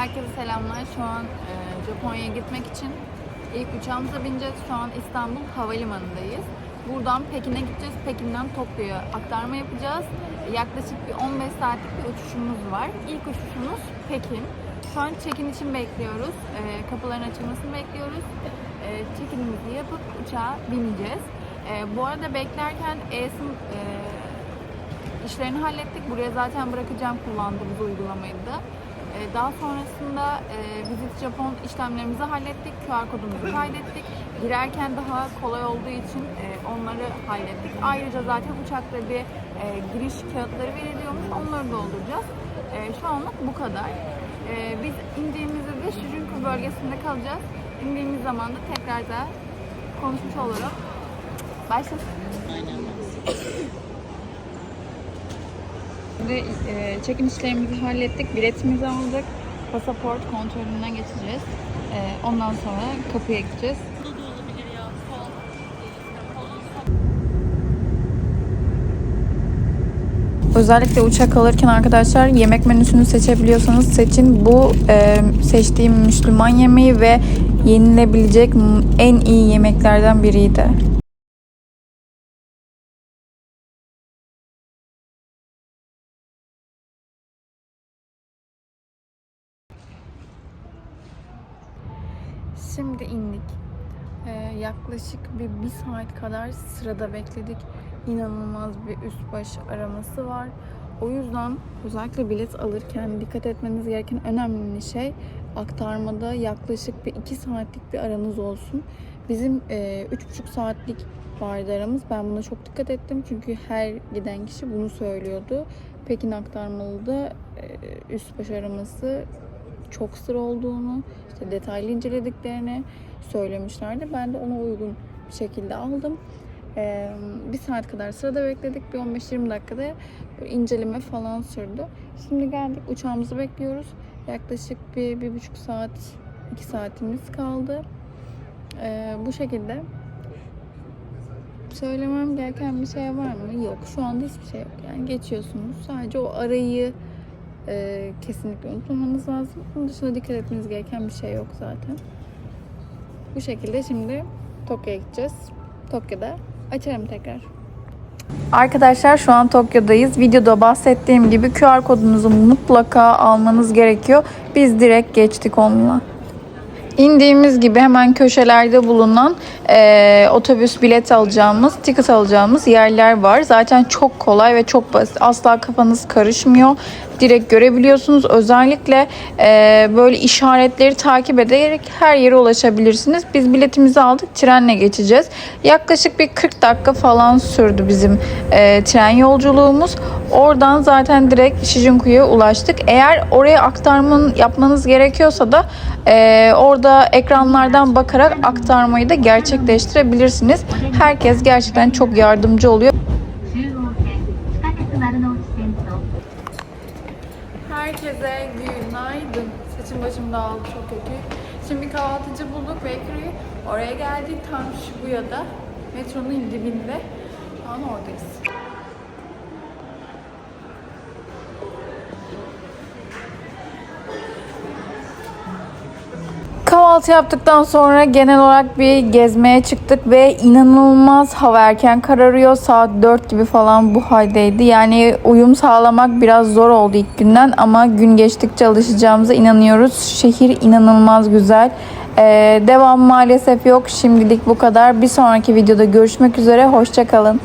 Herkese selamlar. Şu an e, Japonya'ya gitmek için ilk uçağımıza bineceğiz. Şu an İstanbul Havalimanı'ndayız. Buradan Pekin'e gideceğiz. Pekin'den Tokyo'ya aktarma yapacağız. Yaklaşık bir 15 saatlik bir uçuşumuz var. İlk uçuşumuz Pekin. Şu an check-in için bekliyoruz. E, kapıların açılmasını bekliyoruz. E, check-in'imizi yapıp uçağa bineceğiz. E, bu arada beklerken ES'in e, işlerini hallettik. Buraya zaten bırakacağım kullandığımız uygulamayı da. Ee, Daha sonrasında e, Visit Japon işlemlerimizi hallettik. QR kodumuzu kaydettik. Girerken daha kolay olduğu için e, onları hallettik. Ayrıca zaten uçakta bir e, giriş kağıtları veriliyormuş. Onları dolduracağız. E, Şu anlık bu kadar. E, Biz indiğimizde de Shujinku bölgesinde kalacağız. İndiğimiz zaman da tekrar da konuşmuş olurum. Başlasın. Şimdi e, check-in işlerimizi hallettik, biletimizi aldık. Pasaport kontrolünden geçeceğiz. E, ondan sonra kapıya gideceğiz. Özellikle uçak alırken arkadaşlar yemek menüsünü seçebiliyorsanız seçin. Bu e, seçtiğim Müslüman yemeği ve yenilebilecek en iyi yemeklerden biriydi. Şimdi indik. Ee, yaklaşık bir, bir saat kadar sırada bekledik. İnanılmaz bir üst baş araması var. O yüzden özellikle bilet alırken dikkat etmeniz gereken önemli şey aktarmada yaklaşık bir iki saatlik bir aranız olsun. Bizim e, üç buçuk saatlik vardı aramız. Ben buna çok dikkat ettim çünkü her giden kişi bunu söylüyordu. Pekin aktarmalı da e, üst baş araması çok sıra olduğunu, işte detaylı incelediklerini söylemişlerdi. Ben de ona uygun bir şekilde aldım. Ee, bir saat kadar sırada bekledik. Bir 15-20 dakikada inceleme falan sürdü. Şimdi geldik uçağımızı bekliyoruz. Yaklaşık bir, bir buçuk saat, iki saatimiz kaldı. Ee, bu şekilde. Söylemem gereken bir şey var mı? Yok. Şu anda hiçbir şey yok. Yani geçiyorsunuz. Sadece o arayı e, kesinlikle unutmamanız lazım. Bunun dışında dikkat etmeniz gereken bir şey yok zaten. Bu şekilde şimdi Tokyo'ya gideceğiz. Tokyo'da açarım tekrar. Arkadaşlar şu an Tokyo'dayız. Videoda bahsettiğim gibi QR kodunuzu mutlaka almanız gerekiyor. Biz direkt geçtik onunla. İndiğimiz gibi hemen köşelerde bulunan e, otobüs bilet alacağımız, ticket alacağımız yerler var. Zaten çok kolay ve çok basit. Asla kafanız karışmıyor. Direkt görebiliyorsunuz. Özellikle e, böyle işaretleri takip ederek her yere ulaşabilirsiniz. Biz biletimizi aldık. Trenle geçeceğiz. Yaklaşık bir 40 dakika falan sürdü bizim e, tren yolculuğumuz. Oradan zaten direkt Shinjuku'ya ulaştık. Eğer oraya aktarmanın yapmanız gerekiyorsa da e, orada ekranlardan bakarak aktarmayı da gerçekleştirebilirsiniz. Herkes gerçekten çok yardımcı oluyor. Herkese günaydın. Saçım başım dağıldı çok kötü. Şimdi bir kahvaltıcı bulduk Bakery. Oraya geldik tam Shibuya'da. Metronun dibinde. Şu an oradayız. Kahvaltı yaptıktan sonra genel olarak bir gezmeye çıktık ve inanılmaz hava erken kararıyor. Saat 4 gibi falan bu haldeydi. Yani uyum sağlamak biraz zor oldu ilk günden ama gün geçtikçe alışacağımıza inanıyoruz. Şehir inanılmaz güzel. Ee, devam maalesef yok. Şimdilik bu kadar. Bir sonraki videoda görüşmek üzere. Hoşçakalın.